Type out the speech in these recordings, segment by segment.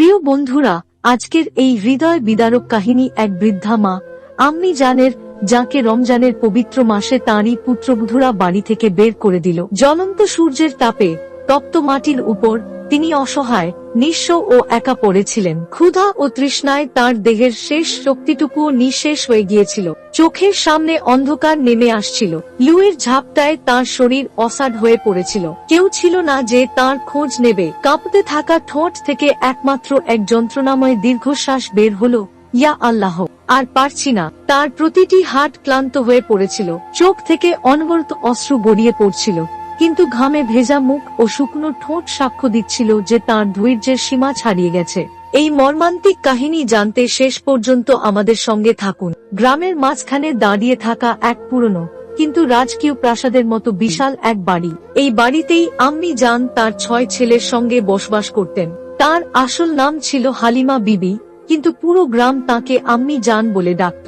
প্রিয় বন্ধুরা, আজকের এই হৃদয় বিদারক কাহিনী এক বৃদ্ধা মা, আম্মি জানের, যাকে রমজানের পবিত্র মাসে তাঁরই পুত্রবধূরা বাড়ি থেকে বের করে দিল। জ্বলন্ত সূর্যের তাপে তপ্ত মাটির উপর তিনি অসহায়, নিঃস্ব ও একা পড়েছিলেন। ক্ষুধা ও তৃষ্ণায় তার দেহের শেষ শক্তিটুকুও নিঃশেষ হয়ে গিয়েছিল। চোখের সামনে অন্ধকার নেমে আসছিল। লুয়ের ঝাপটায় তার শরীর অসাড হয়ে পড়েছিল। কেউ ছিল না যে তার খোঁজ নেবে। কাঁপতে থাকা ঠোঁট থেকে একমাত্র এক যন্ত্রণাময় দীর্ঘশ্বাস বের হলো, ইয়া আল্লাহ! আর পারছি না। তার প্রতিটি হাট ক্লান্ত হয়ে পড়েছিল। চোখ থেকে অনবরত অশ্রু গড়িয়ে পড়ছিল। কিন্তু ঘামে ভেজা মুখ ও শুকনো ঠোঁট সাক্ষ্য দিচ্ছিল যে তার ধৈর্যের সীমা ছাড়িয়ে গেছে। এই মর্মান্তিক কাহিনী জানতে শেষ পর্যন্ত আমাদের সঙ্গে থাকুন। গ্রামের মাঝখানে দাঁড়িয়ে থাকা এক পুরনো, কিন্তু রাজকীয় প্রাসাদের মতো বিশাল এক বাড়ি। এই বাড়িতেই আম্মি জান তার ছয় ছেলের সঙ্গে বসবাস করতেন। তার আসল নাম ছিল হালিমা বিবি, কিন্তু পুরো গ্রাম তাকে আম্মি যান বলে ডাকত।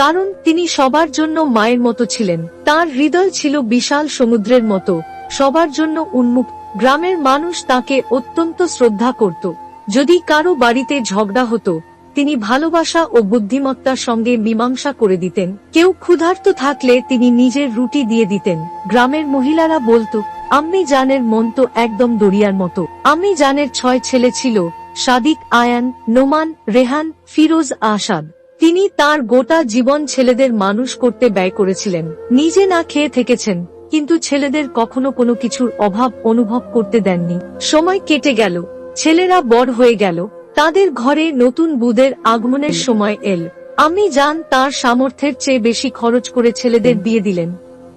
কারণ তিনি সবার জন্য মায়ের মতো ছিলেন। তার হৃদয় ছিল বিশাল সমুদ্রের মতো। সবার জন্য উন্মুক্ত। গ্রামের মানুষ তাকে অত্যন্ত শ্রদ্ধা করত। যদি কারও বাড়িতে ঝগড়া হতো, তিনি ভালোবাসা ও বুদ্ধিমত্তার সঙ্গে মীমাংসা করে দিতেন। কেউ ক্ষুধার্ত থাকলে তিনি নিজের রুটি দিয়ে দিতেন। গ্রামের মহিলারা বলতো, আম্মি জানের মন তো একদম দরিয়ার মতো। আম্মি জানের ছয় ছেলে ছিল, সাদিক, আয়ান, নোমান, রেহান, ফিরোজ, আসাদ। তিনি তার গোটা জীবন ছেলেদের মানুষ করতে ব্যয় করেছিলেন। নিজে না খেয়ে থেকেছেন। কিন্তু ছেলেদের কখনো কোনো কিছুর অভাব অনুভব করতে দেননি। সময় কেটে গেল, ছেলেরা বড় হয়ে গেল, তাদের ঘরে নতুন বুদের আগমনের সময় এল। আমি জান তার সামর্থ্যের চেয়ে বেশি খরচ করে ছেলেদের বিয়ে দিলেন।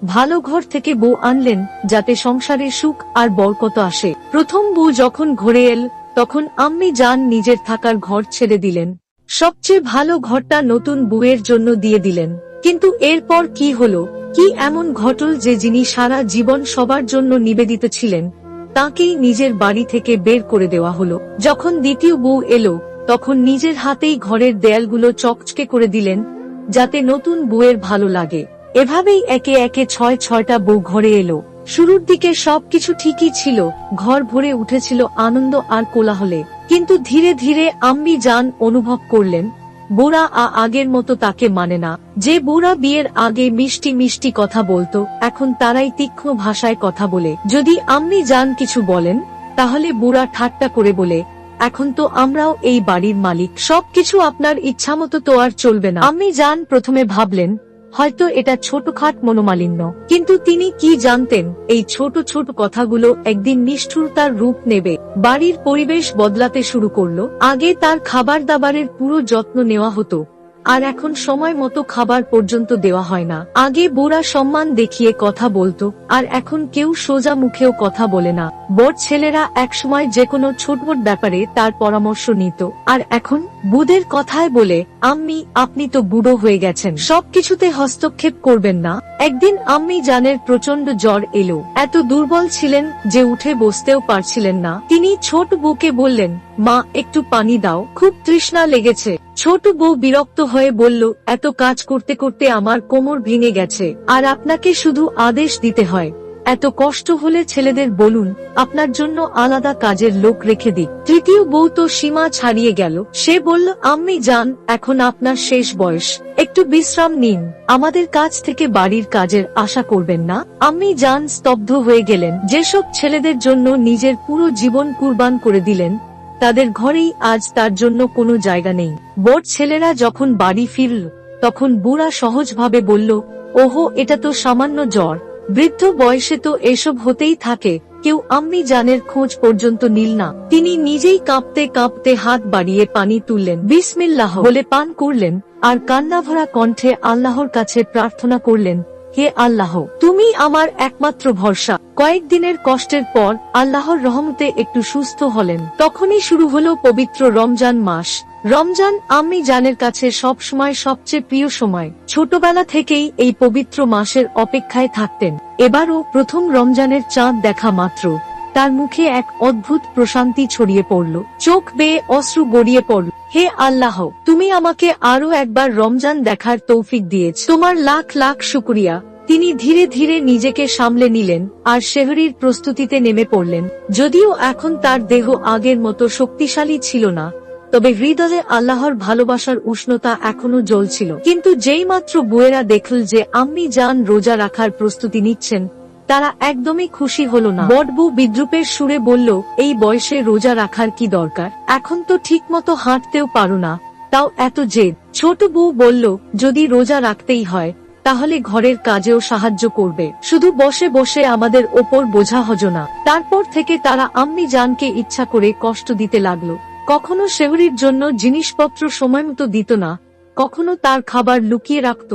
ভালো ঘর থেকে বউ আনলেন, যাতে সংসারে সুখ আর বরকত আসে। প্রথম বউ যখন ঘরে এল, তখন আম্মি যান নিজের থাকার ঘর ছেড়ে দিলেন। সবচেয়ে ভালো ঘরটা নতুন বউয়ের জন্য দিয়ে দিলেন। কিন্তু এরপর কি হলো? কি এমন ঘটল যে যিনি সারা জীবন সবার জন্য নিবেদিত ছিলেন? তাকেই নিজের বাড়ি থেকে বের করে দেওয়া হলো। যখন দ্বিতীয় বউ এলো, তখন নিজের হাতেই ঘরের দেয়ালগুলো চকচকে করে দিলেন, যাতে নতুন বউয়ের ভালো লাগে। এভাবেই একে একে ছয় ছয়টা বউ ঘরে এলো। শুরুর দিকে সবকিছু ঠিকই ছিল, ঘর ভরে উঠেছিল আনন্দ আর কোলাহলে। কিন্তু ধীরে ধীরে আম্মি যান অনুভব করলেন বুড়া আ আগের মতো তাকে মানে না। যে বুড়া বিয়ের আগে মিষ্টি মিষ্টি কথা বলতো, এখন তারাই তীক্ষ্ণ ভাষায় কথা বলে। যদি আমনি যান কিছু বলেন, তাহলে বুড়া ঠাট্টা করে বলে, এখন তো আমরাও এই বাড়ির মালিক। সবকিছু আপনার ইচ্ছা মতো তো আর চলবে না। আমি যান প্রথমে ভাবলেন হয়তো এটা ছোটখাট মনোমালিন্য। কিন্তু তিনি কি জানতেন, এই ছোট ছোট কথাগুলো একদিন নিষ্ঠুরতার রূপ নেবে। বাড়ির পরিবেশ বদলাতে শুরু করল। আগে তার খাবার দাবারের পুরো যত্ন নেওয়া হতো। আর এখন সময় মতো খাবার পর্যন্ত দেওয়া হয় না। আগে বুড়া সম্মান দেখিয়ে কথা বলতো, আর এখন কেউ সোজা মুখেও কথা বলে না। বড় ছেলেরা একসময় যে কোনো ছোটমোট ব্যাপারে তার পরামর্শ নিত, আর এখন বুদের কথায় বলে, আম্মি, আপনি তো বুড়ো হয়ে গেছেন। সবকিছুতে হস্তক্ষেপ করবেন না। একদিন আম্মি জানের প্রচণ্ড জ্বর এলো। এত দুর্বল ছিলেন যে উঠে বসতেও পারছিলেন না। তিনি ছোট বউকে বললেন, মা, একটু পানি দাও। খুব তৃষ্ণা লেগেছে। ছোট বউ বিরক্ত হয়ে বলল, এত কাজ করতে করতে আমার কোমর ভেঙে গেছে, আর আপনাকে শুধু আদেশ দিতে হয়। এত কষ্ট হলে ছেলেদের বলুন, আপনার জন্য আলাদা কাজের লোক রেখে দিক তৃতীয় বউ তো সীমা ছাড়িয়ে গেল। সে বলল, আম্মি যান, এখন আপনার শেষ বয়স, একটু বিশ্রাম নিন। আমাদের কাছ থেকে বাড়ির কাজের আশা করবেন না? আম্মি যান স্তব্ধ হয়ে গেলেন। যেসব ছেলেদের জন্য নিজের পুরো জীবন কুরবান করে দিলেন তাদের ঘরেই আজ তার জন্য কোনো জায়গা নেই। বড় ছেলেরা যখন বাড়ি ফিরল, তখন বুড়া সহজভাবে বলল, ওহো, এটা তো সামান্য জ্বর। বৃদ্ধ বয়সে তো এসব হতেই থাকে, কেউ আম্মি জানের খোঁজ পর্যন্ত নিল না। তিনি নিজেই কাঁপতে কাঁপতে হাত বাড়িয়ে পানি তুললেন। বিসমিল্লাহ বলে পান করলেন, আর কান্নাভরা কণ্ঠে আল্লাহর কাছে প্রার্থনা করলেন হে আল্লাহ, তুমি আমার একমাত্র ভরসা। কয়েকদিনের কষ্টের পর আল্লাহর রহমতে একটু সুস্থ হলেন। তখনই শুরু হলো পবিত্র রমজান মাস। রমজান আম্মি জানের কাছে সব সময় সবচেয়ে প্রিয় সময়। ছোটবেলা থেকেই এই পবিত্র মাসের অপেক্ষায় থাকতেন। এবারও প্রথম রমজানের চাঁদ দেখা মাত্র। তার মুখে এক অদ্ভুত প্রশান্তি ছড়িয়ে পড়ল। চোখ বেয়ে অশ্রু গড়িয়ে পড়ল। হে আল্লাহ, তুমি আমাকে আরও একবার রমজান দেখার তৌফিক দিয়েছ। তোমার লাখ লাখ শুক্রিয়া। তিনি ধীরে ধীরে নিজেকে সামলে নিলেন আর শেহরির প্রস্তুতিতে নেমে পড়লেন। যদিও এখন তার দেহ আগের মতো শক্তিশালী ছিল না, তবে হৃদয়ে আল্লাহর ভালোবাসার উষ্ণতা এখনও জ্বলছিল। কিন্তু যেই মাত্র বুয়েরা দেখল যে আম্মি জান রোজা রাখার প্রস্তুতি নিচ্ছেন তারা একদমই খুশি হলো না। বটবু বিদ্রুপের সুরে বলল, এই বয়সে রোজা রাখার কি দরকার? এখন তো ঠিক মতো হাঁটতেও পারো না। তাও এত জেদ। ছোট বউ বলল, যদি রোজা রাখতেই হয়, তাহলে ঘরের কাজেও সাহায্য করবে। শুধু বসে বসে আমাদের ওপর বোঝা হজ না। তারপর থেকে তারা আম্মি জানকে ইচ্ছা করে কষ্ট দিতে লাগল। কখনো শেহরির জন্য জিনিসপত্র সময়মতো দিত না, কখনো তার খাবার লুকিয়ে রাখত।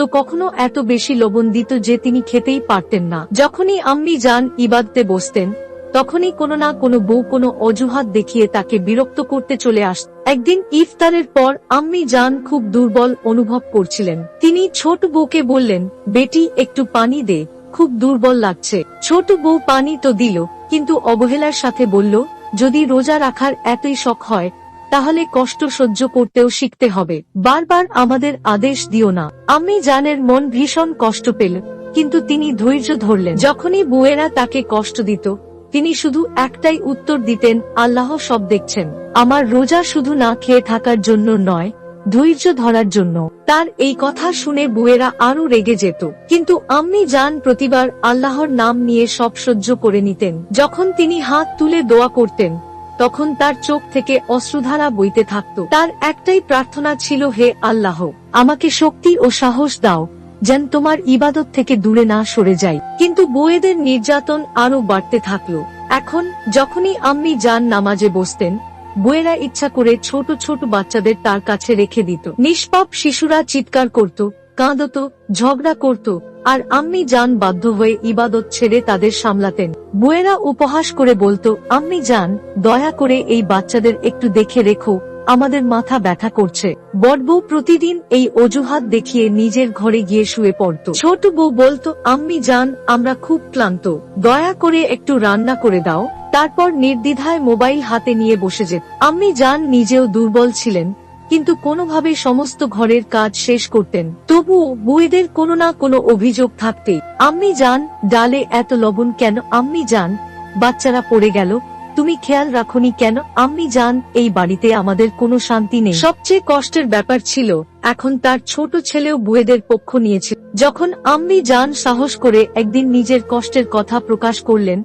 তো কখনো এত বেশি লবণ দিত যে তিনি খেতেই পারতেন না। যখনই আম্মি যান ইবাদতে বসতেন, তখনই কোনো না কোনো বউ কোনো অজুহাত দেখিয়ে তাকে বিরক্ত করতে চলে আসত একদিন ইফতারের পর আম্মি যান খুব দুর্বল অনুভব করছিলেন। তিনি ছোট বউকে বললেন, বেটি, একটু পানি দে, খুব দুর্বল লাগছে। ছোট বউ পানি তো দিল, কিন্তু অবহেলার সাথে বলল, যদি রোজা রাখার এতই শখ হয় তাহলে কষ্ট সহ্য করতেও শিখতে হবে। বারবার আমাদের আদেশ দিও না। আমি জানের মন ভীষণ কষ্ট পেল, কিন্তু তিনি ধৈর্য ধরলেন। যখনই বুয়েরা তাকে কষ্ট দিত, তিনি শুধু একটাই উত্তর দিতেন, আল্লাহ সব দেখছেন। আমার রোজা শুধু না খেয়ে থাকার জন্য নয়, ধৈর্য ধরার জন্য। তার এই কথা শুনে বুয়েরা আরও রেগে যেত। কিন্তু আম্মি যান প্রতিবার আল্লাহর নাম নিয়ে সব সহ্য করে নিতেন। যখন তিনি হাত তুলে দোয়া করতেন তখন তার চোখ থেকে অশ্রুধারা বইতে থাকত। তার একটাই প্রার্থনা ছিল, হে আল্লাহ, আমাকে শক্তি ও সাহস দাও, যেন তোমার ইবাদত থেকে দূরে না সরে যাই। কিন্তু বউয়েদের নির্যাতন আরও বাড়তে থাকল। এখন যখনই আম্মি যান নামাজে বসতেন, বউয়েরা ইচ্ছা করে ছোট ছোট বাচ্চাদের তার কাছে রেখে দিত। নিষ্পাপ শিশুরা চিৎকার করত কাঁদত, ঝগড়া করত, আর আম্মি যান বাধ্য হয়ে ইবাদত ছেড়ে তাদের সামলাতেন। বুয়েরা উপহাস করে বলতো, আম্মি যান দয়া করে এই বাচ্চাদের একটু দেখে রেখো, আমাদের মাথা ব্যথা করছে। বড় বউ প্রতিদিন এই অজুহাত দেখিয়ে নিজের ঘরে গিয়ে শুয়ে পড়ত। ছোট বউ বলতো, আম্মি যান আমরা খুব ক্লান্ত, দয়া করে একটু রান্না করে দাও। তারপর নির্দ্বিধায় মোবাইল হাতে নিয়ে বসে যেত। আম্মি যান নিজেও দুর্বল ছিলেন কিন্তু কোনোভাবে সমস্ত ঘরের কাজ শেষ করতেন। তবুও বুয়েদের কোনো না কোনো অভিযোগ থাকতে আম্মি যান, ডালে এত লবণ কেন? আম্মি যান, বাচ্চারা পড়ে গেল, তুমি খেয়াল রাখনি কেন? আম্মি যান, এই বাড়িতে আমাদের কোনো শান্তি নেই। সবচেয়ে কষ্টের ব্যাপার ছিল, এখন তার ছোট ছেলেও বুয়েদের পক্ষ নিয়েছে। যখন আম্মি যান সাহস করে একদিন নিজের কষ্টের কথা প্রকাশ করলেন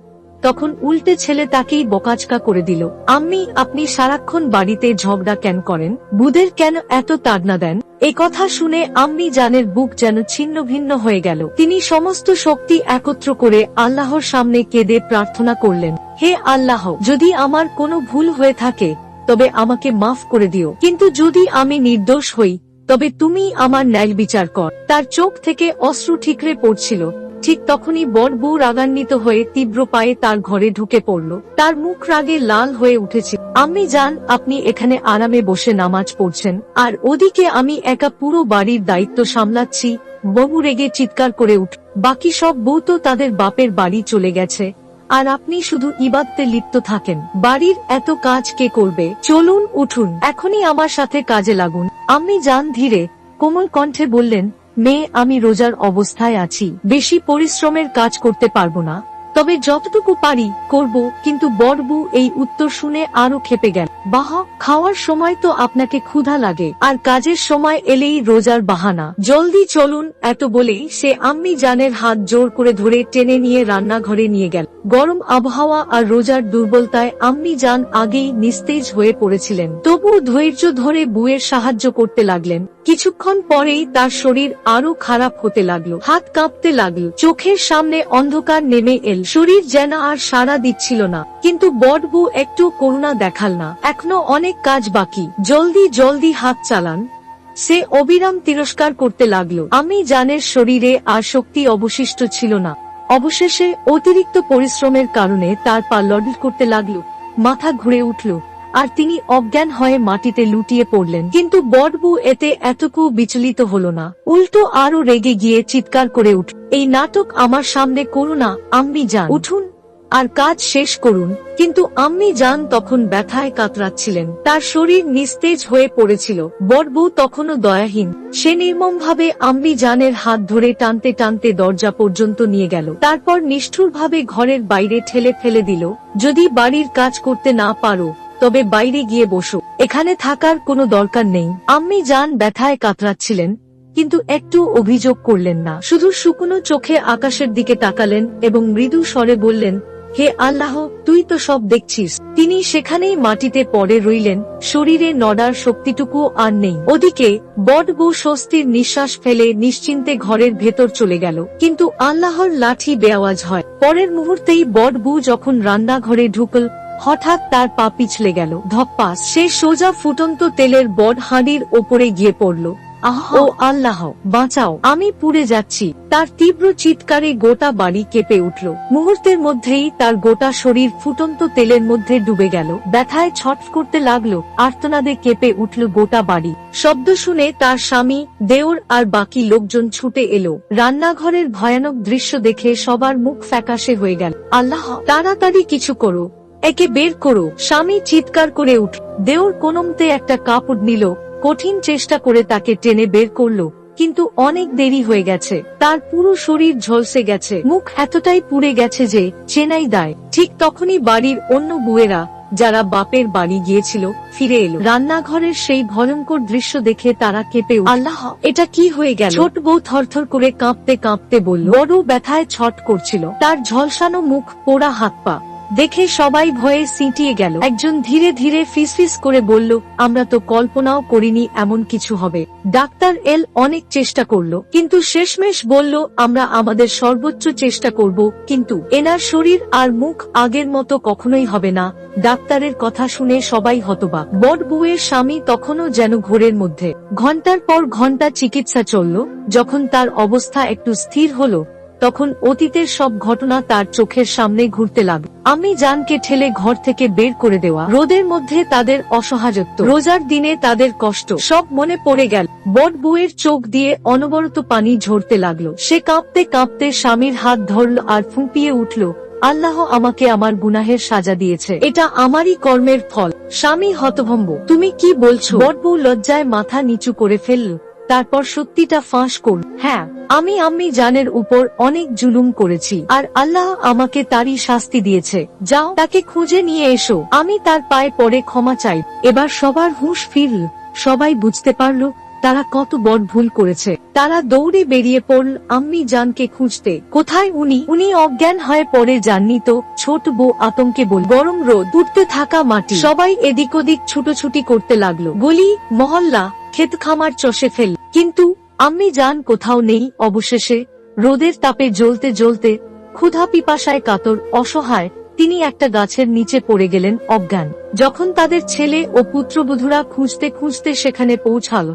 তখন উল্টে ছেলে তাকেই বকাচকা করে দিল, আম্মি, আপনি সারাক্ষণ বাড়িতে ঝগড়া কেন করেন? বুধের কেন এত তাড়না দেন? এ কথা শুনে আম্মি জানের বুক যেন ছিন্ন ভিন্ন হয়ে গেল। তিনি সমস্ত শক্তি একত্র করে আল্লাহর সামনে কেঁদে প্রার্থনা করলেন, হে আল্লাহ, যদি আমার কোনো ভুল হয়ে থাকে, তবে আমাকে মাফ করে দিও। কিন্তু যদি আমি নির্দোষ হই, তবে তুমি আমার ন্যায় বিচার কর। তার চোখ থেকে অশ্রু ঠিকরে পড়ছিল ঠিক তখনই বড় বউ রাগান্বিত হয়ে তীব্র পায়ে তার ঘরে ঢুকে পড়ল। তার মুখ রাগে লাল হয়ে উঠেছে। আমি জান আপনি এখানে আরামে বসে নামাজ পড়ছেন। আর ওদিকে আমি একা পুরো বাড়ির দায়িত্ব সামলাচ্ছি। বহু রেগে চিৎকার করে উঠ। বাকি সব বউ তো তাদের বাপের বাড়ি চলে গেছে। আর আপনি শুধু ইবাদতে লিপ্ত থাকেন। বাড়ির এত কাজ কে করবে? চলুন, উঠুন। এখনই আমার সাথে কাজে লাগুন। আমি জান ধীরে। কোমল কণ্ঠে বললেন মেয়ে আমি রোজার অবস্থায় আছি। বেশি পরিশ্রমের কাজ করতে পারব না। তবে যতটুকু পারি, করব, কিন্তু বড়বু এই উত্তর শুনে আরও খেপে গেল। বাহ, খাওয়ার সময় তো আপনাকে ক্ষুধা লাগে, আর কাজের সময় এলেই রোজার বাহানা। জলদি চলুন, এত বলেই সে আম্মি জানের হাত জোর করে ধরে টেনে নিয়ে রান্নাঘরে নিয়ে গেল। গরম আবহাওয়া আর রোজার দুর্বলতায় আম্মি জান আগেই নিস্তেজ হয়ে পড়েছিলেন। তবু ধৈর্য ধরে বুয়ের সাহায্য করতে লাগলেন। কিছুক্ষণ পরেই তার শরীর আরও খারাপ হতে লাগল। হাত কাঁপতে লাগল। চোখের সামনে অন্ধকার নেমে এল। শরীর যেন আর সাড়া দিচ্ছিল না। কিন্তু বটবু একটু করুণা দেখাল না। এখনও অনেক কাজ বাকি। জলদি জলদি হাত চালান। সে অবিরাম তিরস্কার করতে লাগল। আমি জানের শরীরে আর শক্তি অবশিষ্ট ছিল না। অবশেষে অতিরিক্ত পরিশ্রমের কারণে তার পা লডল করতে লাগল। মাথা ঘুরে উঠল। আর তিনি অজ্ঞান হয়ে মাটিতে লুটিয়ে পড়লেন। কিন্তু বটবু এতে এতকু বিচলিত হল না। উল্টো আরও রেগে গিয়ে চিৎকার করে উঠ, এই নাটক আমার সামনে করো আম্মি যান। উঠুন আর কাজ শেষ করুন। কিন্তু আম্মি জান তখন ব্যথায় কাতরাচ্ছিলেন। তার শরীর নিস্তেজ হয়ে পড়েছিল। বড়বু তখনও দয়াহীন। সে নির্মমভাবে আম্মি জানের হাত ধরে টানতে টানতে দরজা পর্যন্ত নিয়ে গেল। তারপর নিষ্ঠুরভাবে ঘরের বাইরে ঠেলে ফেলে দিল, যদি বাড়ির কাজ করতে না পারো তবে বাইরে গিয়ে বসো। এখানে থাকার কোনো দরকার নেই। আম্মি জান ব্যথায় কাতরাচ্ছিলেন, কিন্তু একটু অভিযোগ করলেন না। শুধু শুকনো চোখে আকাশের দিকে তাকালেন এবং মৃদু স্বরে বললেন, হে আল্লাহ, তুই তো সব দেখছিস। তিনি সেখানেই মাটিতে পড়ে রইলেন, শরীরে নড়ার শক্তিটুকু আর নেই। ওদিকে বট বউ স্বস্তির নিঃশ্বাস ফেলে নিশ্চিন্তে ঘরের ভেতর চলে গেল। কিন্তু আল্লাহর লাঠি বেআওয়াজ হয়। পরের মুহূর্তেই বট বউ যখন রান্নাঘরে ঢুকল হঠাৎ তার পা পিছলে গেল, ধপ্পাস। সে সোজা ফুটন্ত তেলের বড হাঁড়ির ওপরে গিয়ে পড়ল। আহ! ও আল্লাহ, বাঁচাও, আমি পুড়ে যাচ্ছি। তার তীব্র চিৎকারে গোটা বাড়ি কেঁপে উঠল। মুহূর্তের মধ্যেই তার গোটা শরীর ফুটন্ত তেলের মধ্যে ডুবে গেল। ব্যথায় ছট করতে লাগল, আর্তনাদে কেঁপে উঠল গোটা বাড়ি। শব্দ শুনে তার স্বামী, দেওর আর বাকি লোকজন ছুটে এলো। রান্নাঘরের ভয়ানক দৃশ্য দেখে সবার মুখ ফ্যাকাশে হয়ে গেল। আল্লাহ, তাড়াতাড়ি কিছু করো। একে বের করো। স্বামী চিৎকার করে উঠ। দেওর কোনমতে একটা কাপড় নিল কঠিন চেষ্টা করে তাকে টেনে বের করল কিন্তু অনেক দেরি হয়ে গেছে। তার পুরো শরীর ঝলসে গেছে। মুখ এতটাই পুড়ে গেছে যে চেনাই দায়। ঠিক তখনই বাড়ির অন্য বুয়েরা যারা বাপের বাড়ি গিয়েছিল ফিরে এলো। রান্নাঘরের সেই ভয়ঙ্কর দৃশ্য দেখে তারা কেঁপে আল্লাহ এটা কি হয়ে গেল? ছোট বউ থরথর করে কাঁপতে কাঁপতে বলল বড় ব্যথায় ছট করছিল। তার ঝলসানো মুখ পোড়া হাত পা। দেখে সবাই ভয়ে সিঁটিয়ে গেল। একজন ধীরে ধীরে ফিসফিস করে বলল, আমরা তো কল্পনাও করিনি এমন কিছু হবে। ডাক্তার এল অনেক চেষ্টা করল, কিন্তু শেষমেশ বলল, আমরা আমাদের সর্বোচ্চ চেষ্টা করব। কিন্তু এনার শরীর আর মুখ আগের মতো কখনোই হবে না। ডাক্তারের কথা শুনে সবাই হতবাক। বট বুয়ের স্বামী তখনও যেন ঘোরের মধ্যে। ঘণ্টার পর ঘণ্টা চিকিৎসা চলল, যখন তার অবস্থা একটু স্থির হলো তখন অতীতের সব ঘটনা তার চোখের সামনে ঘুরতে লাগল। আমি জানকে ঠেলে ঘর থেকে বের করে দেওয়া। রোদের মধ্যে তাদের অসহায়ত্ব। রোজার দিনে তাদের কষ্ট। সব মনে পড়ে গেল। বট বউয়ের চোখ দিয়ে অনবরত পানি ঝরতে লাগল। সে কাঁপতে কাঁপতে স্বামীর হাত ধরল আর ফুঁপিয়ে উঠল, আল্লাহ আমাকে আমার গুনাহের সাজা দিয়েছে। এটা আমারই কর্মের ফল। স্বামী হতভম্ব। তুমি কি বলছো? বট বউ লজ্জায় মাথা নিচু করে ফেলল। তারপর সত্যিটা ফাঁস করল। হ্যাঁ আমি আম্মি জানের উপর অনেক জুলুম করেছি, আর আল্লাহ আমাকে তারই শাস্তি দিয়েছে। যাও, তাকে খুঁজে নিয়ে এসো। আমি তার পায়ে পড়ে ক্ষমা চাই। এবার সবার হুঁশ ফিরল। সবাই বুঝতে পারল, তারা কত বড় ভুল করেছে। তারা দৌড়ে বেরিয়ে পড়ল আম্মি জানকে খুঁজতে। কোথায় উনি? উনি অজ্ঞান হয়ে পড়ে যাননি তো, ছোট বউ আতঙ্কে বল গরম রোদ, উঠতে থাকা মাটি। সবাই এদিক ওদিক ছুটোছুটি করতে লাগল। গলি মহল্লা ক্ষেত খামার চষে ফেল। কিন্তু আম্মি জান কোথাও নেই অবশেষে। রোদের তাপে জ্বলতে জ্বলতে ক্ষুধা পিপাসায় কাতর, অসহায়, তিনি একটা গাছের নিচে পড়ে গেলেন অজ্ঞান। যখন তাদের ছেলে ও পুত্রবধূরা খুঁজতে খুঁজতে সেখানে পৌঁছাল,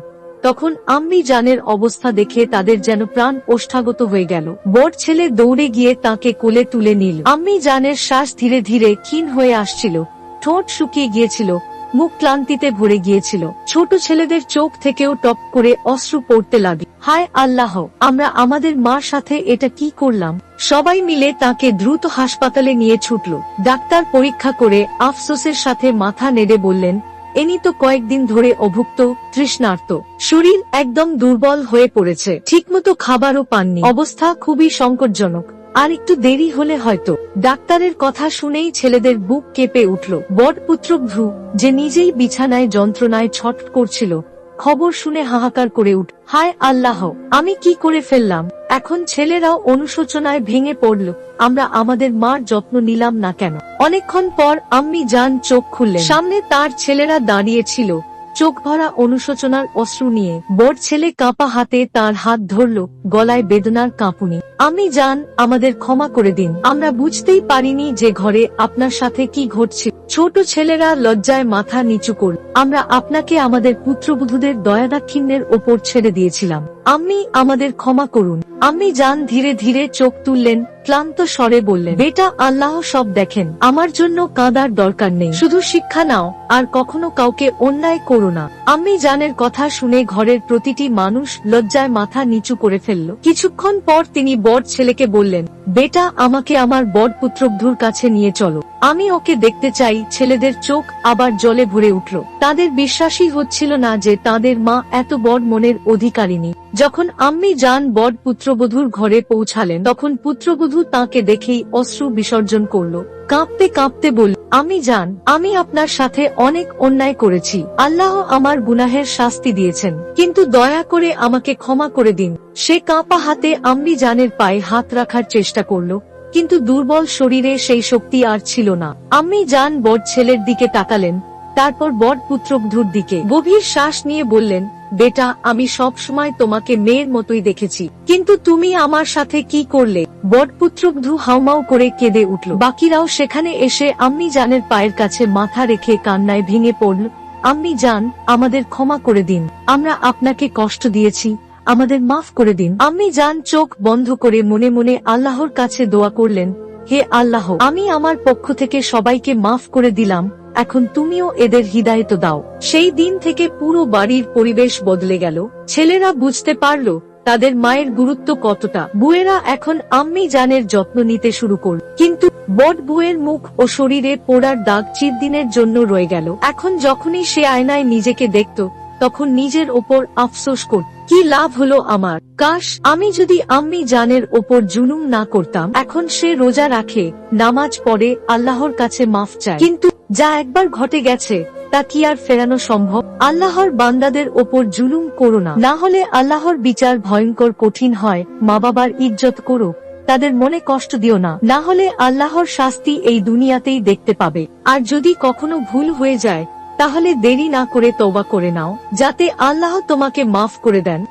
তখন আম্মি জানের অবস্থা দেখে তাদের যেন প্রাণ ওষ্ঠাগত হয়ে গেল। বড় ছেলে দৌড়ে গিয়ে তাকে কোলে তুলে নিল। আম্মি জানের শ্বাস ধীরে ধীরে ক্ষীণ হয়ে আসছিল। ঠোঁট শুকিয়ে গিয়েছিল। মুখ ক্লান্তিতে ভরে গিয়েছিল। ছোট ছেলেদের চোখ থেকেও টপ করে অশ্রু পড়তে লাগে হায় আল্লাহ, আমরা আমাদের মার সাথে এটা কি করলাম? সবাই মিলে তাকে দ্রুত হাসপাতালে নিয়ে ছুটল। ডাক্তার পরীক্ষা করে আফসোসের সাথে মাথা নেড়ে বললেন, এনি তো কয়েকদিন ধরে অভুক্ত, তৃষ্ণার্ত। শরীর একদম দুর্বল হয়ে পড়েছে। ঠিকমতো খাবারও পাননি। অবস্থা খুবই সংকটজনক। আর একটু দেরি হলে হয়তো। ডাক্তারের কথা শুনেই ছেলেদের বুক কেঁপে উঠল। বট পুত্র ভ্রু, যে নিজেই বিছানায় যন্ত্রণায় ছট করছিল, খবর শুনে হাহাকার করে উঠ হায় আল্লাহ, আমি কি করে ফেললাম? এখন ছেলেরাও অনুশোচনায় ভেঙে পড়ল, আমরা আমাদের মার যত্ন নিলাম না কেন? অনেকক্ষণ পর আম্মি যান চোখ খুললেন। সামনে তার ছেলেরা দাঁড়িয়ে ছিল। চোখ ভরা অনুশোচনার অশ্রু নিয়ে বড় ছেলে কাঁপা হাতে তার হাত ধরল, গলায় বেদনার কাঁপুনি। আমি জান আমাদের ক্ষমা করে দিন। আমরা বুঝতেই পারিনি যে ঘরে আপনার সাথে কি ঘটছিল ছোট ছেলেরা লজ্জায় মাথা নিচু করল আমরা আপনাকে আমাদের পুত্রবধূদের দয়াদাক্ষিণ্যের ওপর ছেড়ে দিয়েছিলাম। আমি আমাদের ক্ষমা করুন। আমি যান ধীরে ধীরে চোখ তুললেন, ক্লান্ত স্বরে বললেন, বেটা, আল্লাহ সব দেখেন। আমার জন্য কাঁদার দরকার নেই। শুধু শিক্ষা নাও, আর কখনো কাউকে অন্যায় করো না। আমি জানের কথা শুনে ঘরের প্রতিটি মানুষ লজ্জায় মাথা নিচু করে ফেলল। কিছুক্ষণ পর তিনি বর ছেলেকে বললেন, বেটা, আমাকে আমার বর পুত্রবধূর কাছে নিয়ে চলো। আমি ওকে দেখতে চাই, ছেলেদের চোখ আবার জলে ভরে উঠল। তাদের বিশ্বাসই হচ্ছিল না যে তাদের মা এত বড় মনের অধিকারিণী। যখন আম্মি যান বড় পুত্রবধূর ঘরে পৌঁছালেন, তখন পুত্রবধূ তাকে দেখেই অশ্রু বিসর্জন করল। কাঁপতে কাঁপতে বলল আমি জান, আমি আপনার সাথে অনেক অন্যায় করেছি। আল্লাহ আমার গুনাহের শাস্তি দিয়েছেন। কিন্তু দয়া করে আমাকে ক্ষমা করে দিন। সে কাঁপা হাতে আম্মি জানের পায়ে হাত রাখার চেষ্টা করল। কিন্তু দুর্বল শরীরে সেই শক্তি আর ছিল না। আম্মি যান বড় ছেলের দিকে তাকালেন, তারপর বড় পুত্রবধূর দিকে। গভীর শ্বাস নিয়ে বললেন, বেটা, আমি সব সময় তোমাকে মেয়ের মতোই দেখেছি। কিন্তু তুমি আমার সাথে কি করলে? বড় পুত্রবধূ হাউমাউ করে কেঁদে উঠল। বাকিরাও সেখানে এসে আম্মি জানের পায়ের কাছে মাথা রেখে কান্নায় ভেঙে পড়ল, আম্মি জান, আমাদের ক্ষমা করে দিন। আমরা আপনাকে কষ্ট দিয়েছি আমাদের মাফ করে দিন। আমি যান চোখ বন্ধ করে মনে মনে আল্লাহর কাছে দোয়া করলেন, হে আল্লাহ, আমি আমার পক্ষ থেকে সবাইকে মাফ করে দিলাম, এখন তুমিও এদের হৃদায়ত দাও। সেই দিন থেকে পুরো বাড়ির পরিবেশ বদলে গেল। ছেলেরা বুঝতে পারল তাদের মায়ের গুরুত্ব কতটা। বুয়েরা এখন আম্মি জানের যত্ন নিতে শুরু করল কিন্তু বট বুয়ের মুখ ও শরীরে পোড়ার দাগ চিরদিনের জন্য রয়ে গেল। এখন যখনই সে আয়নায় নিজেকে দেখত তখন নিজের ওপর আফসোস করত কি লাভ হলো আমার? কাশ, আমি যদি আম্মি জানের ওপর জুলুম না করতাম, এখন সে রোজা রাখে, নামাজ পড়ে, আল্লাহর কাছে মাফ চায়। কিন্তু যা একবার ঘটে গেছে, তা কি আর ফেরানো সম্ভব? আল্লাহর বান্দাদের ওপর জুলুম করো না। না হলে আল্লাহর বিচার ভয়ঙ্কর কঠিন হয়। মা বাবার ইজ্জত করো। তাদের মনে কষ্ট দিও না। না হলে আল্লাহর শাস্তি এই দুনিয়াতেই দেখতে পাবে। আর যদি কখনো ভুল হয়ে যায় তাহলে দেরি না করে তওবা করে নাও যাতে আল্লাহ তোমাকে মাফ করে দেন।